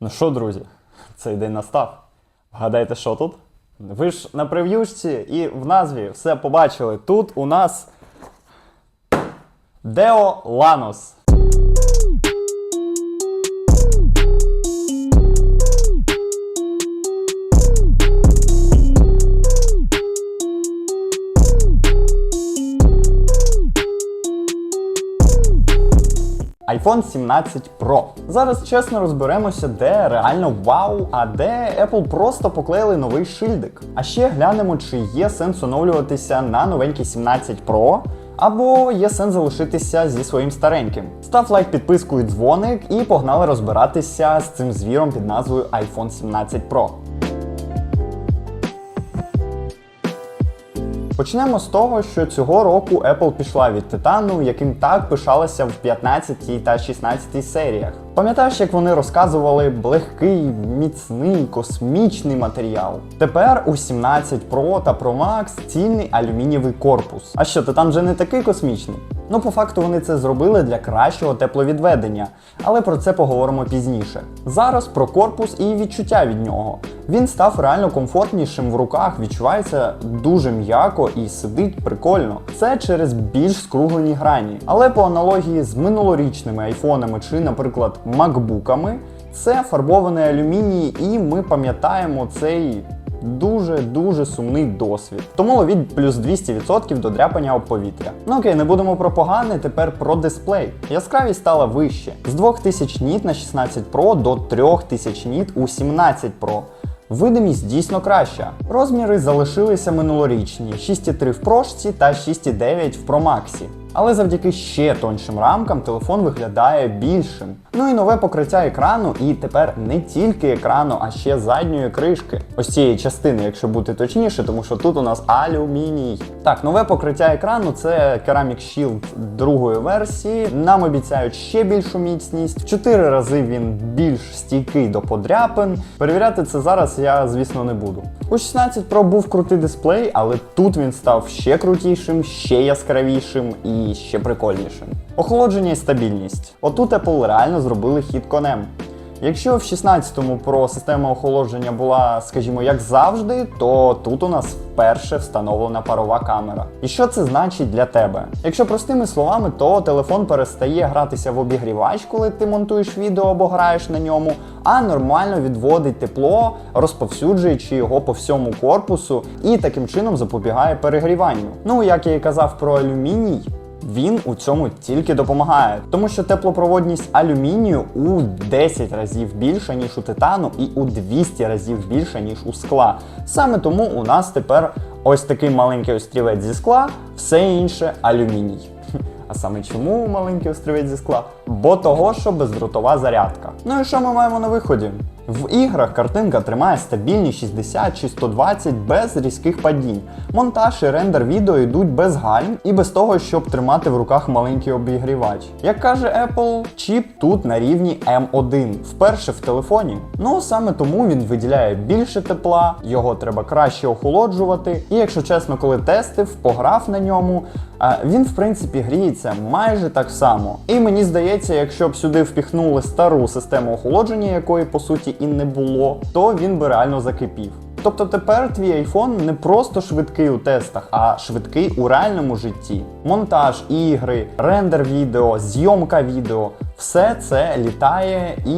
Ну що, друзі, цей день настав. Вгадайте, що тут? Ви ж на прев'юшці і в назві все побачили. Тут у нас Део Ланос. iPhone 17 Pro. Зараз чесно розберемося, де реально вау, а де Apple просто поклеїли новий шильдик. А ще глянемо, чи є сенс оновлюватися на новенький 17 Pro. Або є сенс залишитися зі своїм стареньким. Став лайк, підписку і дзвоник, і погнали розбиратися з цим звіром під назвою iPhone 17 Pro. Почнемо з того, що цього року Apple пішла від Титану, яким так пишалася в 15 та 16 серіях. Пам'ятаєш, як вони розказували легкий, міцний, космічний матеріал? Тепер у 17 Pro та Pro Max цільний алюмінієвий корпус. А що, Титан вже не такий космічний? Ну, по факту вони це зробили для кращого тепловідведення, але про це поговоримо пізніше. Зараз про корпус і відчуття від нього. Він став реально комфортнішим в руках, відчувається дуже м'яко і сидить прикольно. Це через більш скруглені грані. Але по аналогії з минулорічними айфонами чи, наприклад, макбуками, це фарбований алюміній, і ми пам'ятаємо цей дуже-дуже сумний досвід. Тому ловіть плюс 200% до дряпання об повітря. Ну окей, не будемо про погане, тепер про дисплей. Яскравість стала вище. З 2000 ніт на 16 Pro до 3000 ніт у 17 Pro. Видимість дійсно краща. Розміри залишилися минулорічні 6,3 в прошці та 6,9 в Max. Але завдяки ще тоншим рамкам телефон виглядає більшим. Ну і нове покриття екрану, і тепер не тільки екрану, а ще задньої кришки. Ось цієї частини, якщо бути точніше, тому що тут у нас алюміній. Так, нове покриття екрану це Ceramic Shield другої версії. Нам обіцяють ще більшу міцність. В 4 рази він більш стійкий до подряпин. Перевіряти це зараз я, звісно, не буду. У 16 Pro був крутий дисплей, але тут він став ще крутішим, ще яскравішим і ще прикольнішим. Охолодження і стабільність. Отут Apple реально зробили хід конем. Якщо в 16-му Pro система охолодження була, скажімо, як завжди, то тут у нас вперше встановлена парова камера. І що це значить для тебе? Якщо простими словами, то телефон перестає гратися в обігрівач, коли ти монтуєш відео або граєш на ньому, а нормально відводить тепло, розповсюджуючи його по всьому корпусу і таким чином запобігає перегріванню. Ну, як я і казав про алюміній. Він у цьому тільки допомагає, тому що теплопроводність алюмінію у 10 разів більша, ніж у титану, і у 200 разів більша, ніж у скла. Саме тому у нас тепер ось такий маленький острівець зі скла, все інше алюміній. А саме чому маленький острівець зі скла? Бо того, що бездротова зарядка. Ну і що ми маємо на виході? В іграх картинка тримає стабільні 60 чи 120 без різких падінь. Монтаж і рендер відео йдуть без гальм і без того, щоб тримати в руках маленький обігрівач. Як каже Apple, чіп тут на рівні M1, вперше в телефоні. Ну саме тому він виділяє більше тепла, його треба краще охолоджувати. І якщо чесно, коли тестив, пограв на ньому, він в принципі гріється майже так само. І мені здається, якщо б сюди впіхнули стару систему охолодження, якої по суті і не було, то він би реально закипів. Тобто тепер твій iPhone не просто швидкий у тестах, а швидкий у реальному житті. Монтаж, ігри, рендер відео, зйомка відео все це літає і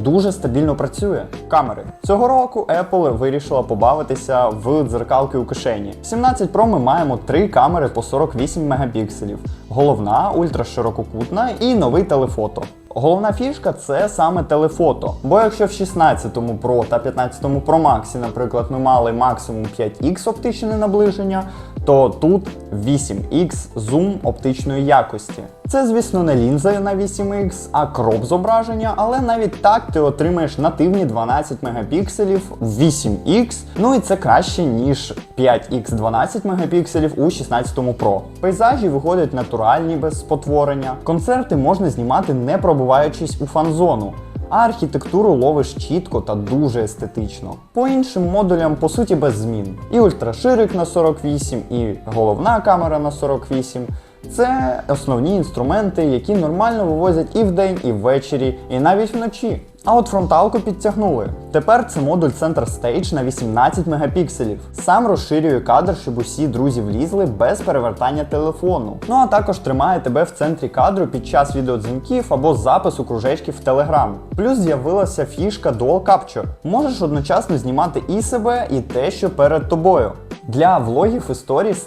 дуже стабільно працює. Камери цього року Apple вирішила побавитися в дзеркалки у кишені. В 17 Pro ми маємо три камери по 48 мегапікселів. Головна, ультраширококутна і новий телефото. Головна фішка це саме телефото. Бо якщо в 16 Pro та 15 Pro Max, наприклад, ми мали максимум 5х оптичне наближення, то тут 8х зум оптичної якості. Це, звісно, не лінза на 8х, а кроп зображення, але навіть так ти отримаєш нативні 12 мегапікселів 8х. Ну і це краще, ніж 5х 12 мегапікселів у 16 Pro. Пейзажі виходять натуральні без спотворення. Концерти можна знімати не пробуваючись у фан-зону. А архітектуру ловиш чітко та дуже естетично. По іншим модулям, по суті, без змін. І ультраширик на 48, і головна камера на 48. Це основні інструменти, які нормально вивозять і вдень, і ввечері, і навіть вночі. А от фронталку підтягнули. Тепер це модуль Center Stage на 18 мегапікселів. Сам розширює кадр, щоб усі друзі влізли без перевертання телефону. Ну а також тримає тебе в центрі кадру під час відеодзвінків або запису кружечків в Telegram. Плюс з'явилася фішка Dual Capture. Можеш одночасно знімати і себе, і те, що перед тобою. Для влогів і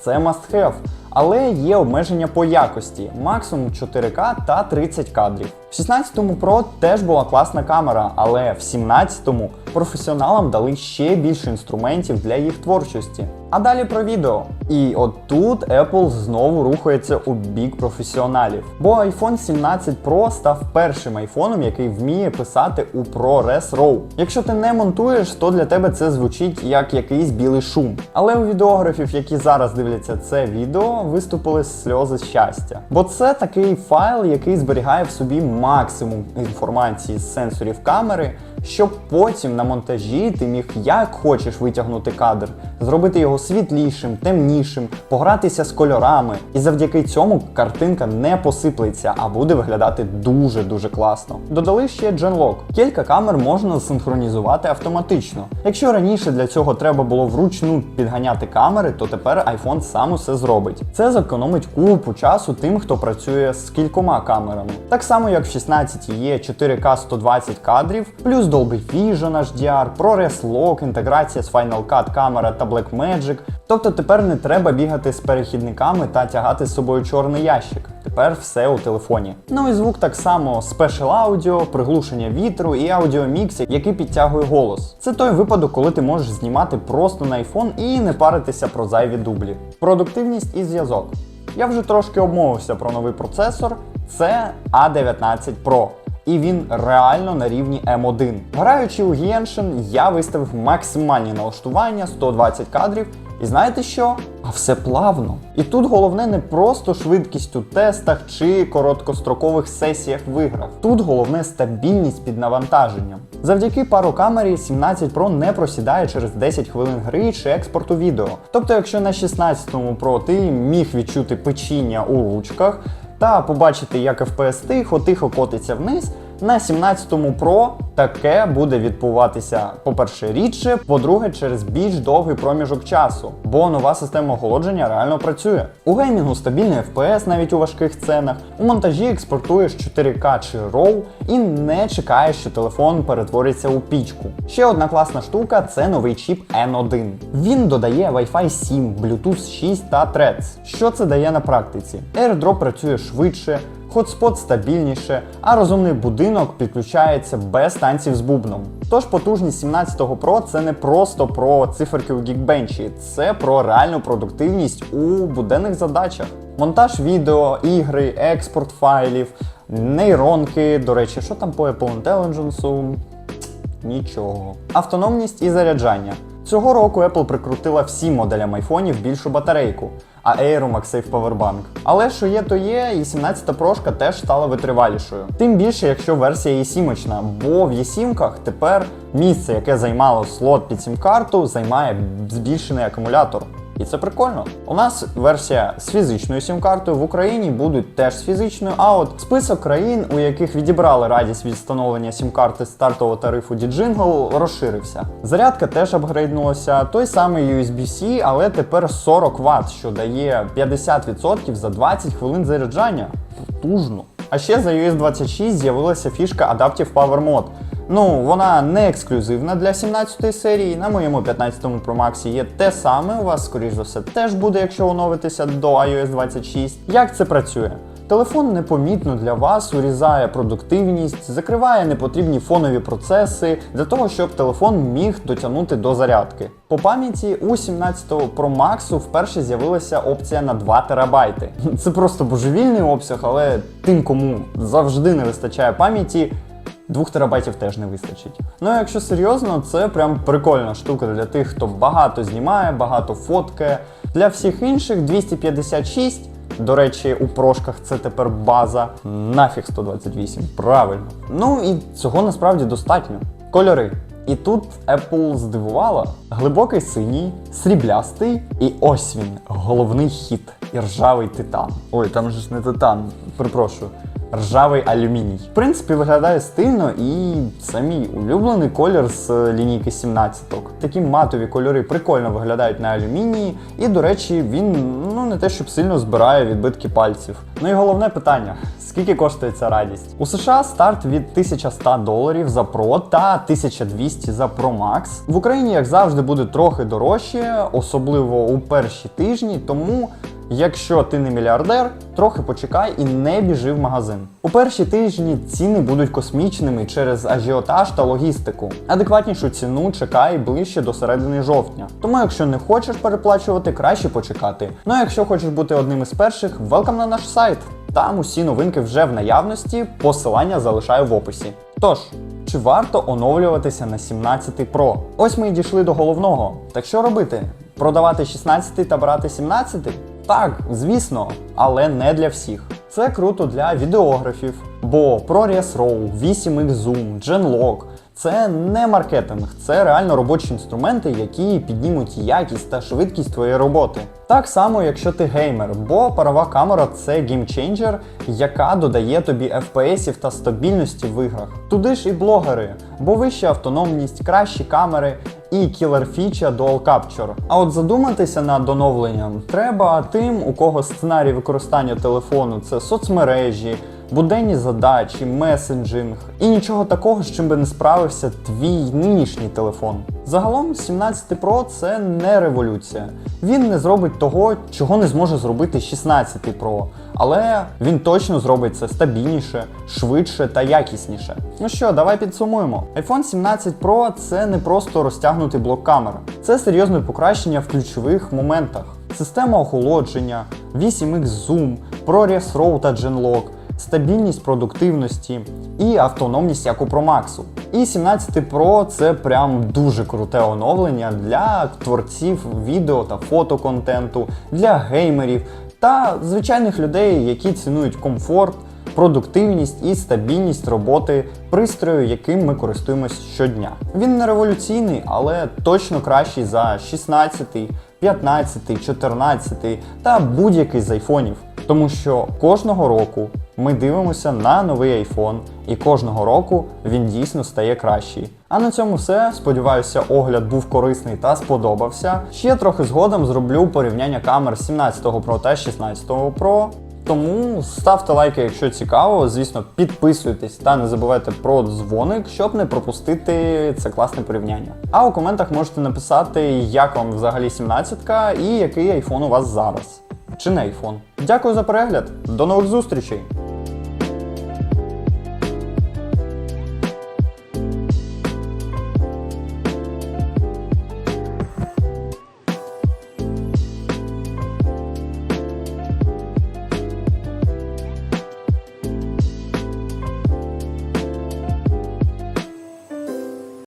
це must have. Але є обмеження по якості, максимум 4К та 30 кадрів. В 16-му Pro теж була класна камера, але в 17-му професіоналам дали ще більше інструментів для їх творчості. А далі про відео. І от тут Apple знову рухається у бік професіоналів. Бо iPhone 17 Pro став першим айфоном, який вміє писати у ProRes RAW. Якщо ти не монтуєш, то для тебе це звучить як якийсь білий шум. Але у відеографів, які зараз дивляться це відео, виступили сльози щастя. Бо це такий файл, який зберігає в собі максимум інформації з сенсорів камери, щоб потім на монтажі ти міг як хочеш витягнути кадр, зробити його світлішим, темнішим, погратися з кольорами. І завдяки цьому картинка не посиплеться, а буде виглядати дуже-дуже класно. Додали ще Genlock. Кілька камер можна синхронізувати автоматично. Якщо раніше для цього треба було вручну підганяти камери, то тепер iPhone сам усе зробить. Це зекономить купу часу тим, хто працює з кількома камерами. Так само, як в 16 є 4К 120 кадрів, плюс Dolby Vision HDR, ProRes Lock, інтеграція з Final Cut камера та Blackmagic. Тобто тепер не треба бігати з перехідниками та тягати з собою чорний ящик. Тепер все у телефоні. Ну і звук так само Special Audio, приглушення вітру і аудіомікс, який підтягує голос. Це той випадок, коли ти можеш знімати просто на iPhone і не паритися про зайві дублі. Продуктивність і зв'язок. Я вже трошки обмовився про новий процесор. Це A19 Pro. І він реально на рівні M1. Граючи у Genshin, я виставив максимальні налаштування 120 кадрів. І знаєте що? А все плавно. І тут головне не просто швидкість у тестах чи короткострокових сесіях в іграх. Тут головне стабільність під навантаженням. Завдяки парокамері 17 Pro не просідає через 10 хвилин гри чи експорту відео. Тобто, якщо на 16 Pro ти міг відчути печіння у ручках та побачити, як FPS тихо-тихо котиться вниз. На 17-му Pro таке буде відбуватися, по-перше, рідше, по-друге, через більш довгий проміжок часу, бо нова система охолодження реально працює. У геймінгу стабільний FPS навіть у важких сценах, у монтажі експортуєш 4К чи RAW і не чекаєш, що телефон перетвориться у пічку. Ще одна класна штука це новий чіп N1. Він додає Wi-Fi 7, Bluetooth 6 та Threads. Що це дає на практиці? AirDrop працює швидше. Хотспот стабільніше, а розумний будинок підключається без танців з бубном. Тож потужність 17 Pro це не просто про циферки у Geekbench, це про реальну продуктивність у буденних задачах. Монтаж відео, ігри, експорт файлів, нейронки. До речі, що там по Apple Intelligence? Нічого. Автономність і заряджання. Цього року Apple прикрутила всім моделям айфонів більшу батарейку, а Aero MagSafe Powerbank. Але що є, то є, і 17-та прошка теж стала витривалішою. Тим більше, якщо версія є сімочна, бо в є тепер місце, яке займало слот під сім-карту, займає збільшений акумулятор. І це прикольно. У нас версія з фізичною сім-картою в Україні будуть теж з фізичною. А от список країн, у яких відібрали радість від встановлення сім-карти стартового тарифу Djingle, розширився. Зарядка теж апгрейднулася. Той самий USB-C, але тепер 40 Вт, що дає 50% за 20 хвилин заряджання. Потужно. А ще за US 26 з'явилася фішка Adaptive Power Mode. Ну, вона не ексклюзивна для 17 серії. На моєму 15 Pro Max є те саме. У вас, скоріш за все, теж буде, якщо оновитися до iOS 26. Як це працює? Телефон непомітно для вас урізає продуктивність, закриває непотрібні фонові процеси для того, щоб телефон міг дотягнути до зарядки. По пам'яті у 17 Pro Max вперше з'явилася опція на 2 терабайти. Це просто божевільний обсяг, але тим, кому завжди не вистачає пам'яті. 2 терабайтів теж не вистачить. Ну а якщо серйозно, це прям прикольна штука для тих, хто багато знімає, багато фоткає. Для всіх інших 256. До речі, у прошках це тепер база. Нафіг 128. Правильно. Ну і цього насправді достатньо. Кольори. І тут Apple здивувала. Глибокий синій, сріблястий, і ось він, головний хіт. Іржавий титан. Ой, там же ж не титан, перепрошую. Ржавий алюміній. В принципі, виглядає стильно і це мій улюблений колір з лінійки 17. Такі матові кольори прикольно виглядають на алюмінії, і, до речі, він ну не те, щоб сильно збирає відбитки пальців. Ну і головне питання: скільки коштує ця радість? У США старт від 1100 доларів за Pro та 1200 за Pro Max. В Україні, як завжди, буде трохи дорожче, особливо у перші тижні, тому. Якщо ти не мільярдер, трохи почекай і не біжи в магазин. У перші тижні ціни будуть космічними через ажіотаж та логістику. Адекватнішу ціну чекай ближче до середини жовтня. Тому, якщо не хочеш переплачувати, краще почекати. Ну а якщо хочеш бути одним із перших, велкам на наш сайт. Там усі новинки вже в наявності, посилання залишаю в описі. Тож, чи варто оновлюватися на 17 Pro? Ось ми і дійшли до головного. Так що робити? Продавати 16 та брати 17? Так, звісно, але не для всіх. Це круто для відеографів, бо ProRes RAW, 8X Zoom, Genlock це не маркетинг, це реально робочі інструменти, які піднімуть якість та швидкість твоєї роботи. Так само, якщо ти геймер, бо парова камера це геймченджер, яка додає тобі FPS та стабільності в іграх. Туди ж і блогери, бо вища автономність, кращі камери і кілер фіча Dual Capture. А от задуматися над оновленням треба тим, у кого сценарій використання телефону це соцмережі, буденні задачі, месенджинг і нічого такого, з чим би не справився твій нинішній телефон. Загалом 17 Pro це не революція. Він не зробить того, чого не зможе зробити 16 Pro. Але він точно зробить це стабільніше, швидше та якісніше. Ну що, давай підсумуємо. iPhone 17 Pro це не просто розтягнутий блок камер, це серйозне покращення в ключових моментах. Система охолодження, 8X Zoom, ProRes RAW та Genlock, стабільність продуктивності і автономність як у Pro. І 17 Pro це прям дуже круте оновлення для творців відео та фотоконтенту, для геймерів та звичайних людей, які цінують комфорт, продуктивність і стабільність роботи пристрою, яким ми користуємось щодня. Він не революційний, але точно кращий за 16, 15, 14 та будь-який з айфонів. Тому що кожного року ми дивимося на новий iPhone, і кожного року він дійсно стає кращий. А на цьому все. Сподіваюся, огляд був корисний та сподобався. Ще трохи згодом зроблю порівняння камер 17 Pro та 16 Pro. Тому ставте лайки, якщо цікаво. Звісно, підписуйтесь та не забувайте про дзвоник, щоб не пропустити це класне порівняння. А у коментах можете написати, як вам взагалі 17-ка і який iPhone у вас зараз. Чи не iPhone. Дякую за перегляд. До нових зустрічей!